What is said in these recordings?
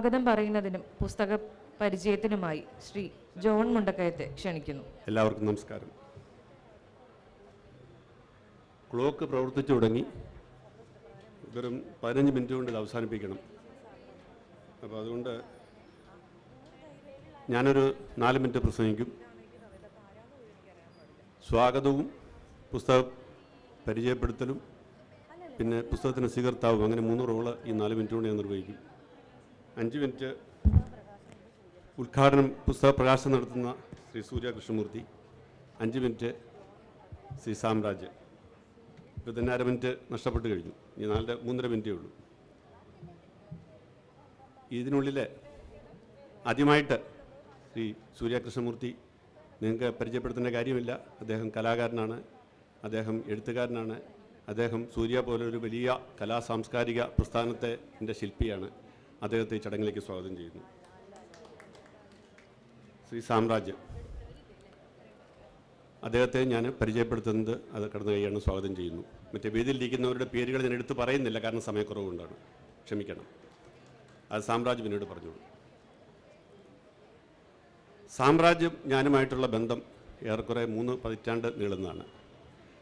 സ്വാഗതം പറയുന്നതിനും പുസ്തക പരിചയത്തിനുമായി ശ്രീ ജോൺ മുണ്ടക്കയത്തെ ക്ഷണിക്കുന്നു. എല്ലാവർക്കും നമസ്കാരം. ക്ലോക്ക് പ്രവർത്തിച്ചു തുടങ്ങി. വെറും പതിനഞ്ച് മിനിറ്റ് കൊണ്ട് ഇത് അവസാനിപ്പിക്കണം. അപ്പോൾ അതുകൊണ്ട് ഞാനൊരു നാല് മിനിറ്റ് പ്രസംഗിക്കും. സ്വാഗതവും പുസ്തക പരിചയപ്പെടുത്തലും പിന്നെ പുസ്തകത്തിന് സ്വീകർത്താവും അങ്ങനെ മൂന്ന് റോൾ ഈ നാല് മിനിറ്റ് കൊണ്ട് ഞാൻ നിർവഹിക്കും. അഞ്ച് മിനിറ്റ് ഉദ്ഘാടനം പുസ്തക പ്രകാശനം നടത്തുന്ന ശ്രീ സൂര്യ കൃഷ്ണമൂർത്തി അഞ്ച് മിനിറ്റ് ശ്രീ സാമ്രാജ് അര മിനിറ്റ് നഷ്ടപ്പെട്ട് കഴിഞ്ഞു. ഇനി നാലര മൂന്നര മിനിറ്റേ ഉള്ളൂ. ഇതിനുള്ളിൽ ആദ്യമായിട്ട് ശ്രീ സൂര്യ കൃഷ്ണമൂർത്തി നിങ്ങൾക്ക് പരിചയപ്പെടുത്തേണ്ട കാര്യമില്ല. അദ്ദേഹം കലാകാരനാണ് അദ്ദേഹം എഴുത്തുകാരനാണ് അദ്ദേഹം സൂര്യ പോലൊരു വലിയ കലാ സാംസ്കാരിക പ്രസ്ഥാനത്തെ എന്റെ ശില്പിയാണ്. അദ്ദേഹത്തെ ഈ ചടങ്ങിലേക്ക് സ്വാഗതം ചെയ്യുന്നു. ശ്രീ സാമ്രാജ്യം. അദ്ദേഹത്തെ ഞാൻ പരിചയപ്പെടുത്തുന്നത് അത് കടന്നു കൈയാണ് സ്വാഗതം ചെയ്യുന്നു. മറ്റേ വേദിയിലിരിക്കുന്നവരുടെ പേരുകൾ ഞാൻ എടുത്ത് പറയുന്നില്ല കാരണം സമയക്കുറവുകൊണ്ടാണ്. ക്ഷമിക്കണം. അത് സാമ്രാജ്യം പിന്നീട് പറഞ്ഞോളൂ. സാമ്രാജ്യം ഞാനുമായിട്ടുള്ള ബന്ധം ഏറെക്കുറെ മൂന്ന് പതിറ്റാണ്ട് നീളുന്നതാണ്.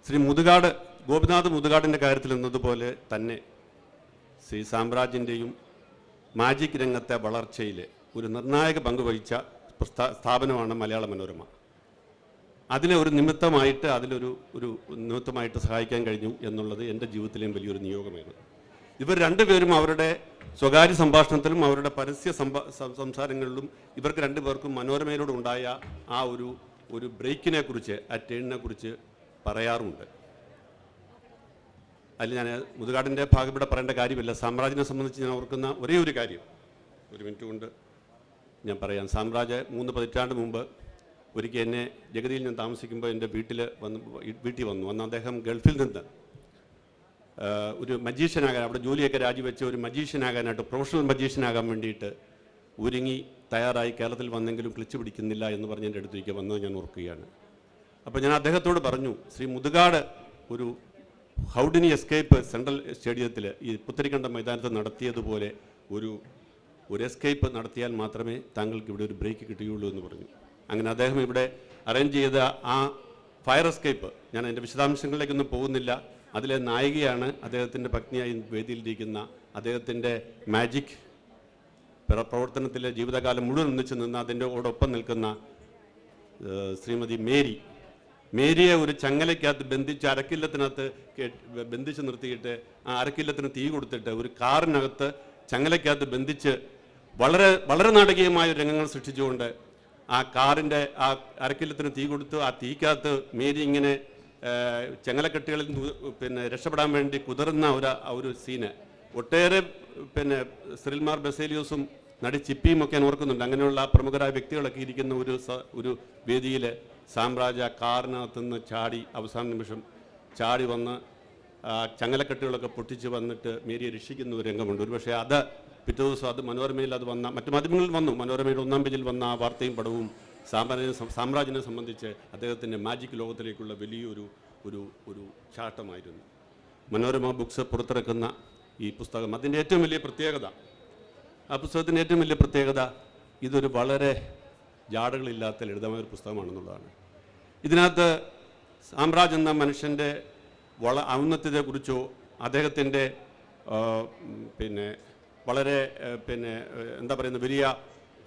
ശ്രീ മുതുകാട് ഗോപിനാഥ് മുതുകാടിന്റെ കാര്യത്തിൽ എന്നതുപോലെ തന്നെ ശ്രീ സാമ്രാജ്യന്റെയും മാജിക് രംഗത്തെ വളർച്ചയിൽ ഒരു നിർണായക പങ്ക് വഹിച്ച സ്ഥാപനമാണ് മലയാള മനോരമ. അതിനെ ഒരു നിമിത്തമായിട്ട് അതിലൊരു ഒരു നിമിത്തമായിട്ട് സഹായിക്കാൻ കഴിഞ്ഞു എന്നുള്ളത് എന്റെ ജീവിതത്തിലെയും വലിയൊരു നിയോഗമാണ് ഇവർ രണ്ടുപേരും അവരുടെ സ്വകാര്യ സംഭാഷണത്തിലും അവരുടെ പരസ്യ സംസാരങ്ങളിലും ഇവർക്ക് രണ്ടുപേർക്കും മനോരമയിലൂടെ ഉണ്ടായ ആ ഒരു ഒരു ബ്രേക്കിനെ കുറിച്ച് ആ ടേണിനെ കുറിച്ച് പറയാറുമുണ്ട് അതിൽ ഞാൻ മുതുകാടിന്റെ ഭാഗം ഇവിടെ പറയേണ്ട കാര്യമില്ല. സാമ്രാജ്യനെ സംബന്ധിച്ച് ഞാൻ ഓർക്കുന്ന ഒരേ ഒരു കാര്യം. ഒരു മിനിറ്റ് കൊണ്ട് ഞാൻ പറയാം. സാമ്രാജ്യ മൂന്ന് പതിറ്റാണ്ട് മുമ്പ് ഒരിക്കൽ എന്നെ ജഗതിയിൽ ഞാൻ താമസിക്കുമ്പോൾ എന്റെ വീട്ടിൽ വന്ന് വീട്ടിൽ വന്നു. അന്ന് അദ്ദേഹം ഗൾഫിൽ നിന്ന് ഒരു മജീഷ്യനാകാൻ അവിടെ ജോലിയൊക്കെ രാജിവെച്ച് ഒരു മജീഷ്യനാകാനായിട്ട് പ്രൊഫഷണൽ മജീഷ്യനാകാൻ വേണ്ടിയിട്ട് ഒരുങ്ങി തയ്യാറായി കേരളത്തിൽ വന്നെങ്കിലും ക്ലിച്ച് പിടിക്കുന്നില്ല എന്ന് പറഞ്ഞ് എന്റെ അടുത്തേക്ക് വന്നത് ഞാൻ ഓർക്കുകയാണ്. അപ്പോൾ ഞാൻ അദ്ദേഹത്തോട് പറഞ്ഞു ശ്രീ മുതുകാട് ഒരു ഹൗഡിനി എസ്കേപ്പ് സെൻട്രൽ സ്റ്റേഡിയത്തിൽ ഈ പുത്തരിക്കണ്ട മൈതാനത്ത് നടത്തിയതുപോലെ ഒരു ഒരു എസ്കേപ്പ് നടത്തിയാൽ മാത്രമേ താങ്കൾക്ക് ഇവിടെ ഒരു ബ്രേക്ക് കിട്ടുകയുള്ളൂ എന്ന് പറഞ്ഞു. അങ്ങനെ അദ്ദേഹം ഇവിടെ അറേഞ്ച് ചെയ്ത ആ ഫയർ എസ്കേപ്പ് ഞാൻ അതിന്റെ വിശദാംശങ്ങളിലേക്കൊന്നും പോകുന്നില്ല. അതിലെ നായികയാണ് അദ്ദേഹത്തിന്റെ പത്നിയായി വേദിയിലിരിക്കുന്ന അദ്ദേഹത്തിന്റെ മാജിക് പ്ര- പ്രവർത്തനത്തിലെ ജീവിതകാലം മുഴുവൻ ഒന്നിച്ച് നിന്ന് അതിന്റെ ഓടൊപ്പം നിൽക്കുന്ന ശ്രീമതി മേരി മേരിയെ ഒരു ചങ്ങലയ്ക്കകത്ത് ബന്ധിച്ച് അരക്കില്ലത്തിനകത്ത് ബന്ധിച്ച് നിർത്തിയിട്ട് ആ അരക്കില്ലത്തിന് തീ കൊടുത്തിട്ട് ഒരു കാറിനകത്ത് ചങ്ങലയ്ക്കകത്ത് ബന്ധിച്ച് വളരെ വളരെ നാടകീയമായ രംഗങ്ങൾ സൃഷ്ടിച്ചുകൊണ്ട് ആ കാറിന്റെ ആ അരക്കില്ലത്തിന് തീ കൊടുത്തു ആ തീക്കകത്ത് മേരി ഇങ്ങനെ ചങ്ങലക്കെട്ടുകളിൽ പിന്നെ രക്ഷപ്പെടാൻ വേണ്ടി കുതിർന്ന ഒരു ഒരു സീന്. ഒട്ടേറെ പിന്നെ സിറിൽമാർ ബസേലിയോസും നടി ചിപ്പിയും ഒക്കെ ഓർക്കുന്നുണ്ട്. അങ്ങനെയുള്ള പ്രമുഖരായ വ്യക്തികളൊക്കെ ഇരിക്കുന്ന ഒരു ഒരു വേദിയിൽ സാമ്രാജ്യ കാറിനകത്ത് നിന്ന് ചാടി അവസാന നിമിഷം ചാടി വന്ന് ചങ്ങലക്കെട്ടുകളൊക്കെ പൊട്ടിച്ച് വന്നിട്ട് മേരിയെ രക്ഷിക്കുന്ന ഒരു രംഗമുണ്ട്. ഒരുപക്ഷെ അത് പിറ്റേ ദിവസം അത് മനോരമയിൽ അത് വന്ന മറ്റു മാധ്യമങ്ങളിൽ വന്നു. മനോരമയുടെ ഒന്നാം പേജിൽ വന്ന ആ വാർത്തയും പടവും സാമ്രാജ്യ സാമ്രാജ്യനെ സംബന്ധിച്ച് അദ്ദേഹത്തിന്റെ മാജിക് ലോകത്തിലേക്കുള്ള വലിയൊരു ഒരു ഒരു ചാട്ടമായിരുന്നു. മനോരമ ബുക്സ് പുറത്തിറക്കുന്ന ഈ പുസ്തകം. അതിന്റെ ഏറ്റവും വലിയ പ്രത്യേകത ആ പുസ്തകത്തിന്റെ ഏറ്റവും വലിയ പ്രത്യേകത ഇതൊരു വളരെ ജാടകളില്ലാത്ത ലളിതമായ ഒരു പുസ്തകമാണെന്നുള്ളതാണ്. ഇതിനകത്ത് സാമ്രാജ് എന്ന മനുഷ്യന്റെ വള ഔന്നത്യത്തെക്കുറിച്ചോ അദ്ദേഹത്തിന്റെ പിന്നെ വളരെ പിന്നെ എന്താ പറയുന്ന വലിയ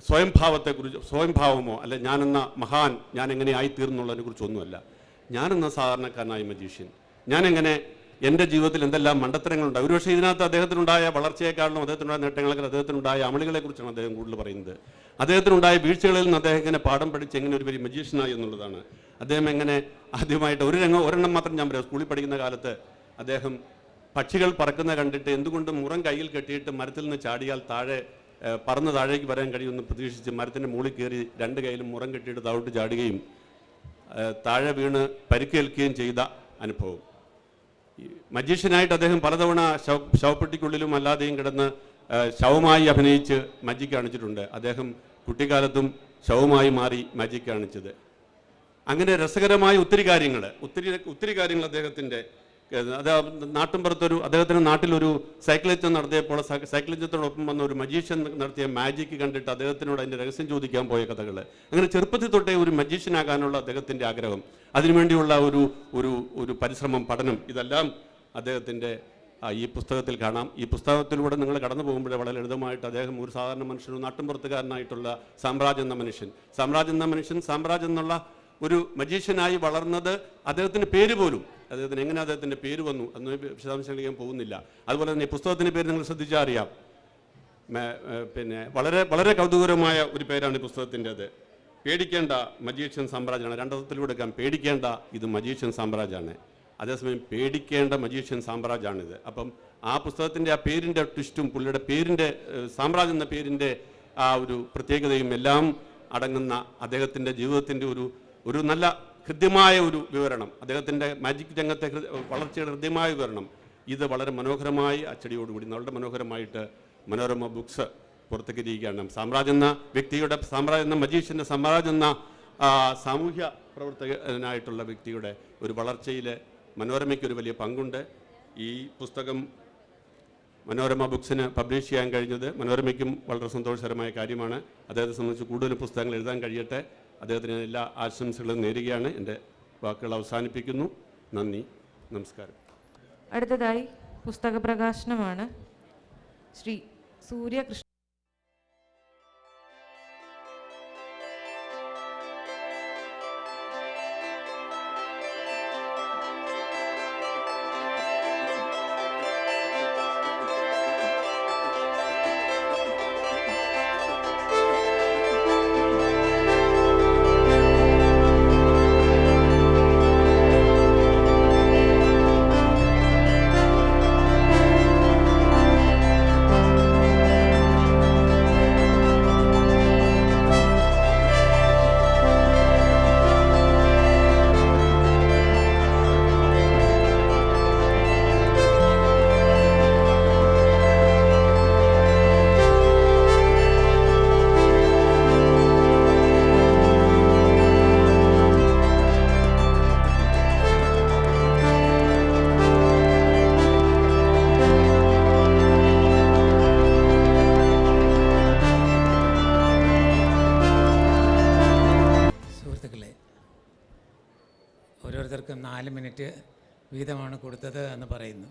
സ്വയംഭാവത്തെക്കുറിച്ച് സ്വയംഭാവമോ അല്ലെ ഞാനെന്ന മഹാൻ ഞാൻ എങ്ങനെ ആയിത്തീർന്നുള്ളതിനെ കുറിച്ചൊന്നുമല്ല ഞാനെന്ന സാധാരണക്കാരനായ മജീഷ്യൻ. ഞാനെങ്ങനെ എന്റെ ജീവിതത്തിൽ എന്തെല്ലാം മണ്ടത്തരങ്ങളുണ്ട് ഒരുപക്ഷെ ഇതിനകത്ത് അദ്ദേഹത്തിനുണ്ടായ വളർച്ചയെക്കാളും അദ്ദേഹത്തിനുണ്ടായ നേട്ടങ്ങളെക്കാളും അദ്ദേഹത്തിനുണ്ടായ അമളികളെക്കുറിച്ചാണ് അദ്ദേഹം കൂടുതൽ പറയുന്നത്. അദ്ദേഹത്തിനുണ്ടായ വീഴ്ചകളിൽ നിന്ന് അദ്ദേഹം എങ്ങനെ പാഠം പഠിച്ച് എങ്ങനെ ഒരു വലിയ മജീഷ്യനായി എന്നുള്ളതാണ്. അദ്ദേഹം എങ്ങനെ ആദ്യമായിട്ട് ഒരു രംഗം ഒരെണ്ണം മാത്രം ഞാൻ പറയാം. സ്കൂളിൽ പഠിക്കുന്ന കാലത്ത് അദ്ദേഹം പക്ഷികൾ പറക്കുന്ന കണ്ടിട്ട് എന്തുകൊണ്ടും മുറം കയ്യിൽ കെട്ടിയിട്ട് മരത്തിൽ നിന്ന് ചാടിയാൽ താഴെ പറന്ന് താഴേക്ക് വരാൻ കഴിയുമെന്ന് പ്രതീക്ഷിച്ച് മരത്തിന്റെ മുകളിൽ കയറി രണ്ട് കയ്യിലും മുറം കെട്ടിയിട്ട് താഴോട്ട് ചാടുകയും താഴെ വീണ് പരിക്കേൽക്കുകയും ചെയ്ത അനുഭവം. മജീഷ്യനായിട്ട് അദ്ദേഹം പലതവണ ശവ ശവപ്പെട്ടിക്കുള്ളിലും അല്ലാതെയും കിടന്ന് ശവമായി അഭിനയിച്ച് മജി കാണിച്ചിട്ടുണ്ട്. അദ്ദേഹം കുട്ടിക്കാലത്തും ശവമായി മാറി മാജിക് കാണിച്ചത്. അങ്ങനെ രസകരമായ ഒത്തിരി കാര്യങ്ങൾ ഒത്തിരി ഒത്തിരി കാര്യങ്ങൾ അദ്ദേഹത്തിന്റെ അത് നാട്ടിൻപുറത്തൊരു അദ്ദേഹത്തിന്റെ നാട്ടിലൊരു സൈക്ലിജം നടത്തിയപ്പോൾ സൈക്ലിജത്തോടൊപ്പം വന്ന ഒരു മജീഷ്യൻ നടത്തിയ മാജിക് കണ്ടിട്ട് അദ്ദേഹത്തിനോട് അതിന്റെ രഹസ്യം ചോദിക്കാൻ പോയ കഥകൾ അങ്ങനെ ചെറുപ്പത്തിൽ തൊട്ടേ ഒരു മജീഷ്യനാകാനുള്ള അദ്ദേഹത്തിന്റെ ആഗ്രഹം. അതിനുവേണ്ടിയുള്ള ഒരു ഒരു ഒരു പരിശ്രമം പഠനം ഇതെല്ലാം അദ്ദേഹത്തിന്റെ ഈ പുസ്തകത്തിൽ കാണാം. ഈ പുസ്തകത്തിലൂടെ നിങ്ങൾ കടന്നു പോകുമ്പോൾ വളരെ ലളിതമായിട്ട് അദ്ദേഹം ഒരു സാധാരണ മനുഷ്യനും നാട്ടിൻപുറത്തുകാരനായിട്ടുള്ള സാമ്രാജ് എന്ന മനുഷ്യൻ. സാമ്രാജ് എന്ന മനുഷ്യൻ സാമ്രാജ് എന്നുള്ള ഒരു മജീഷ്യനായി വളർന്നത് അദ്ദേഹത്തിന് പേര് പോലും. അദ്ദേഹത്തിന് എങ്ങനെ അദ്ദേഹത്തിന്റെ പേര് വന്നു എന്ന് വിശദാംശങ്ങളിലേക്ക് പോകുന്നില്ല. അതുപോലെ തന്നെ ഈ പുസ്തകത്തിന്റെ പേര് നിങ്ങൾ ശ്രദ്ധിച്ചാൽ അറിയാം. പിന്നെ വളരെ വളരെ കൗതുകരമായ ഒരു പേരാണ് ഈ പുസ്തകത്തിന്റെത്. പേടിക്കേണ്ട മജീഷ്യൻ സാമ്രാജ്യമാണ്. രണ്ടർത്ഥത്തിലൂടെ എടുക്കാം. പേടിക്കേണ്ട ഇത് മജീഷ്യൻ സാമ്രാജ്യമാണ്. അതേസമയം പേടിക്കേണ്ട മജീഷ്യൻ സാമ്രാജ്യമാണിത്. അപ്പം ആ പുസ്തകത്തിന്റെ ആ പേരിന്റെ ട്വിസ്റ്റും പുള്ളിയുടെ പേരിന്റെ സാമ്രാജ്യം എന്ന പേരിന്റെ ആ ഒരു പ്രത്യേകതയും എല്ലാം അടങ്ങുന്ന അദ്ദേഹത്തിന്റെ ജീവിതത്തിന്റെ ഒരു ഒരു നല്ല ഹൃദ്യമായ ഒരു വിവരണം അദ്ദേഹത്തിന്റെ മാജിക് രംഗത്തെ വളർച്ചയുടെ ഹൃദ്യമായ വിവരണം ഇത് വളരെ മനോഹരമായി അച്ചടിയോടുകൂടി വളരെ മനോഹരമായിട്ട് മനോരമ ബുക്സ് പുറത്തേക്ക് ഇരിക്കുകയാണ് സാമ്രാജ് എന്ന വ്യക്തിയുടെ സാമ്രാജ് എന്ന മജീഷ്യന്റെ സാമ്രാജ് എന്ന സാമൂഹ്യ പ്രവർത്തകനായിട്ടുള്ള വ്യക്തിയുടെ ഒരു വളർച്ചയിൽ മനോരമയ്ക്ക് ഒരു വലിയ പങ്കുണ്ട്. ഈ പുസ്തകം മനോരമ ബുക്സിന് പബ്ലിഷ് ചെയ്യാൻ കഴിഞ്ഞത് മനോരമയ്ക്കും വളരെ സന്തോഷകരമായ കാര്യമാണ്. അദ്ദേഹത്തെ സംബന്ധിച്ച് കൂടുതൽ പുസ്തകങ്ങൾ എഴുതാൻ കഴിയട്ടെ. അദ്ദേഹത്തിന് എല്ലാ ആശംസകളും നേരുകയാണ്. എന്റെ വാക്കുകൾ അവസാനിപ്പിക്കുന്നു. നന്ദി. നമസ്കാരം. അടുത്തതായി പുസ്തക പ്രകാശനമാണ് ശ്രീ സൂര്യകൃഷ്ണ ഓരോരുത്തർക്കും നാല് മിനിറ്റ് വീതമാണ് കൊടുത്തത് എന്ന് പറയുന്നു.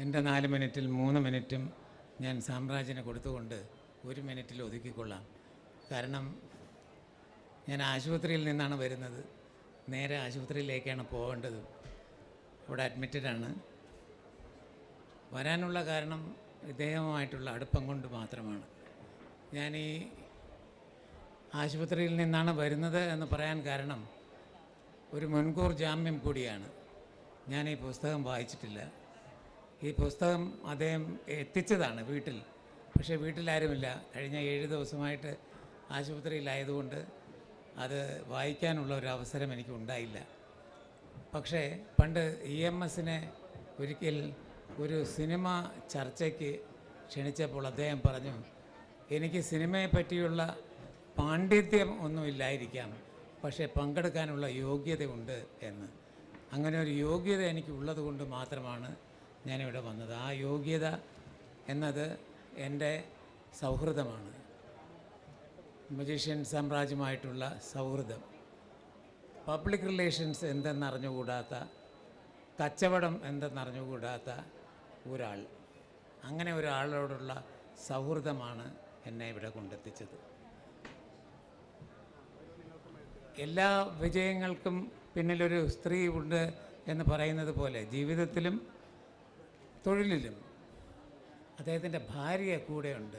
എന്റെ നാല് മിനിറ്റിൽ മൂന്ന് മിനിറ്റും ഞാൻ സാമ്രാജ്യന് കൊടുത്തുകൊണ്ട് ഒരു മിനിറ്റിൽ ഒതുക്കിക്കൊള്ളാം. കാരണം ഞാൻ ആശുപത്രിയിൽ നിന്നാണ് വരുന്നത്. നേരെ ആശുപത്രിയിലേക്കാണ് പോകേണ്ടത്. ഇവിടെ അഡ്മിറ്റഡാണ്. വരാനുള്ള കാരണം ഇദ്ദേഹവുമായിട്ടുള്ള അടുപ്പം കൊണ്ട് മാത്രമാണ്. ഞാൻ ഈ ആശുപത്രിയിൽ നിന്നാണ് വരുന്നത് എന്ന് പറയാൻ കാരണം ഒരു മുൻകൂർ ജാമ്യം കൂടിയാണ്. ഞാൻ ഈ പുസ്തകം വായിച്ചിട്ടില്ല. ഈ പുസ്തകം അദ്ദേഹം എത്തിച്ചതാണ് വീട്ടിൽ. പക്ഷേ വീട്ടിലാരുമില്ല. കഴിഞ്ഞ ഏഴ് ദിവസമായിട്ട് ആശുപത്രിയിലായതുകൊണ്ട് അത് വായിക്കാനുള്ള ഒരു അവസരം എനിക്ക് ഉണ്ടായില്ല. പക്ഷേ പണ്ട് ഇ എം എസിനെ ഒരിക്കൽ ഒരു സിനിമ ചർച്ചയ്ക്ക് ക്ഷണിച്ചപ്പോൾ അദ്ദേഹം പറഞ്ഞു എനിക്ക് സിനിമയെ പറ്റിയുള്ള പാണ്ഡിത്യം ഒന്നുമില്ലായിരിക്കാം. പക്ഷേ പങ്കെടുക്കാനുള്ള യോഗ്യതയുണ്ട് എന്ന്. അങ്ങനെ ഒരു യോഗ്യത എനിക്ക് ഉള്ളത് കൊണ്ട് മാത്രമാണ് ഞാനിവിടെ വന്നത്. ആ യോഗ്യത എന്നത് എന്റെ സൗഹൃദമാണ്. മജീഷ്യൻ സാമ്രാജ്യമായിട്ടുള്ള സൗഹൃദം. പബ്ലിക് റിലേഷൻസ് എന്തെന്നറിഞ്ഞുകൂടാത്ത കച്ചവടം എന്തെന്നറിഞ്ഞുകൂടാത്ത ഒരാൾ. അങ്ങനെ ഒരാളോടുള്ള സൗഹൃദമാണ് എന്നെ ഇവിടെ കൊണ്ടെത്തിച്ചത്. എല്ലാ വിജയങ്ങൾക്കും പിന്നിലൊരു സ്ത്രീ ഉണ്ട് എന്ന് പറയുന്നത് പോലെ ജീവിതത്തിലും തൊഴിലിലും അദ്ദേഹത്തിന്റെ ഭാര്യ കൂടെയുണ്ട്.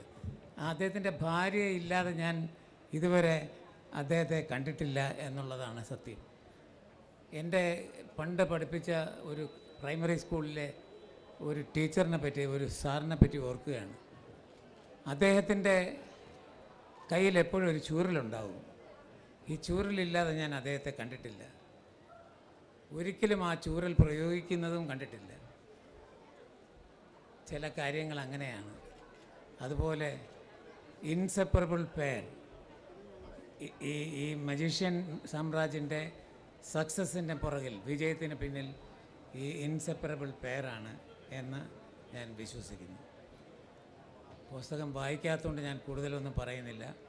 അദ്ദേഹത്തിന്റെ ഭാര്യ ഇല്ലാതെ ഞാൻ ഇതുവരെ അദ്ദേഹത്തെ കണ്ടിട്ടില്ല എന്നുള്ളതാണ് സത്യം. എന്റെ പണ്ട് പഠിപ്പിച്ച ഒരു പ്രൈമറി സ്കൂളിലെ ഒരു ടീച്ചറിനെ പറ്റി ഒരു സാറിനെ പറ്റി ഓർക്കുകയാണ്. അദ്ദേഹത്തിന്റെ കയ്യിൽ എപ്പോഴും ഒരു ചൂരലുണ്ടാവും. ഈ ചൂരലില്ലാതെ ഞാൻ അദ്ദേഹത്തെ കണ്ടിട്ടില്ല. ഒരിക്കലും ആ ചൂരൽ പ്രയോഗിക്കുന്നതും കണ്ടിട്ടില്ല. ചില കാര്യങ്ങൾ അങ്ങനെയാണ്. അതുപോലെ ഇൻസെപ്പറബിൾ പേർ ഈ ഈ മജീഷ്യൻ സാമ്രാജ്യന്റെ സക്സസിന്റെ പുറകിൽ വിജയത്തിന് പിന്നിൽ ഈ ഇൻസെപ്പറബിൾ പേരാണ് എന്ന് ഞാൻ വിശ്വസിക്കുന്നു. പുസ്തകം വായിക്കാത്തതുകൊണ്ട് ഞാൻ കൂടുതലൊന്നും പറയുന്നില്ല.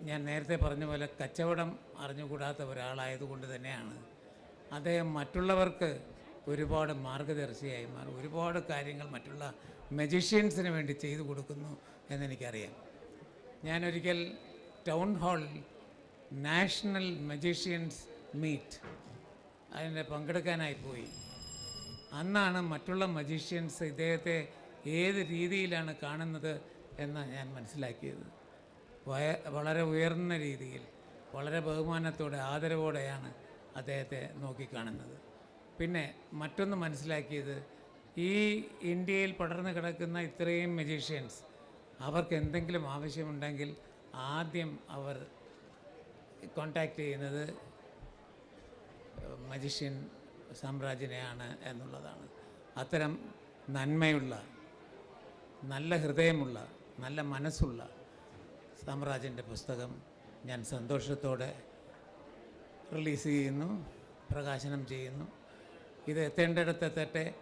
ഞാൻ നേരത്തെ പറഞ്ഞ പോലെ കച്ചവടം അറിഞ്ഞുകൂടാത്ത ഒരാളായതുകൊണ്ട് തന്നെയാണ്. അദ്ദേഹം മറ്റുള്ളവർക്ക് ഒരുപാട് മാർഗദർശിയായി മാറി. ഒരുപാട് കാര്യങ്ങൾ മറ്റുള്ള മജീഷ്യൻസിന് വേണ്ടി ചെയ്തു കൊടുക്കുന്നു എന്നെനിക്കറിയാം. ഞാനൊരിക്കൽ ടൗൺ ഹാളിൽ നാഷണൽ മജീഷ്യൻസ് മീറ്റ് അതിന്റെ പങ്കെടുക്കാനായി പോയി. അന്നാണ് മറ്റുള്ള മജീഷ്യൻസ് ഇദ്ദേഹത്തെ ഏത് രീതിയിലാണ് കാണുന്നത് എന്ന് ഞാൻ മനസ്സിലാക്കിയത്. വളരെ ഉയർന്ന രീതിയിൽ വളരെ ബഹുമാനത്തോടെ ആദരവോടെയാണ് അദ്ദേഹത്തെ നോക്കിക്കാണുന്നത്. പിന്നെ മറ്റൊന്ന് മനസ്സിലാക്കിയത് ഈ ഇന്ത്യയിൽ പടർന്നു കിടക്കുന്ന ഇത്രയും മജീഷ്യൻസ് അവർക്ക് എന്തെങ്കിലും ആവശ്യമുണ്ടെങ്കിൽ ആദ്യം അവർ കോണ്ടാക്ട് ചെയ്യുന്നത് മജിഷ്യൻ സാമ്രാജ്യനെയാണ് എന്നുള്ളതാണ്. അത്തരം നന്മയുള്ള നല്ല ഹൃദയമുള്ള നല്ല മനസ്സുള്ള സാമ്രാജ്യന്റെ പുസ്തകം ഞാൻ സന്തോഷത്തോടെ റിലീസ് ചെയ്യുന്നു പ്രകാശനം ചെയ്യുന്നു. ഇത് എത്തേണ്ടിടത്തെത്തട്ടെ.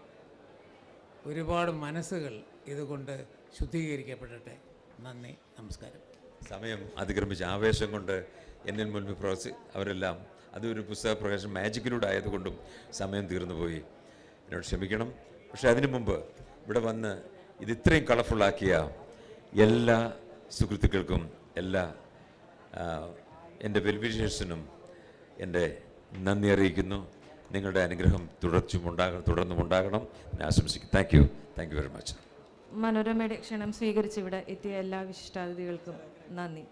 ഒരുപാട് മനസ്സുകൾ ഇതുകൊണ്ട് ശുദ്ധീകരിക്കപ്പെടട്ടെ. നന്ദി നമസ്കാരം. സമയം അതിക്രമിച്ച ആവേശം കൊണ്ട് എന്നിൽ മുൻപ് പ്രവർത്തി അവരെല്ലാം അതൊരു പുസ്തക പ്രകാശനം മാജിക്കിലൂടെ ആയതുകൊണ്ടും സമയം തീർന്നു പോയി. എന്നോട് ക്ഷമിക്കണം. പക്ഷേ അതിനു മുമ്പ് ഇവിടെ വന്ന് ഇത് ഇത്രയും കളർഫുള്ളാക്കിയ എല്ലാ സുഹൃത്തുക്കൾക്കും എല്ലാ എന്റെ വെൽവിഷേഴ്സിനും എന്റെ നന്ദി അറിയിക്കുന്നു. നിങ്ങളുടെ അനുഗ്രഹം തുടർച്ചും ഉണ്ടാകണം തുടർന്നും ഉണ്ടാകണം ഞാൻ ആശംസിക്കുന്നു. Thank you thank you very much മനോരമയുടെ ക്ഷണം സ്വീകരിച്ച് ഇവിടെ എത്തിയ എല്ലാ വിശിഷ്ടാതിഥികൾക്കും നന്ദി.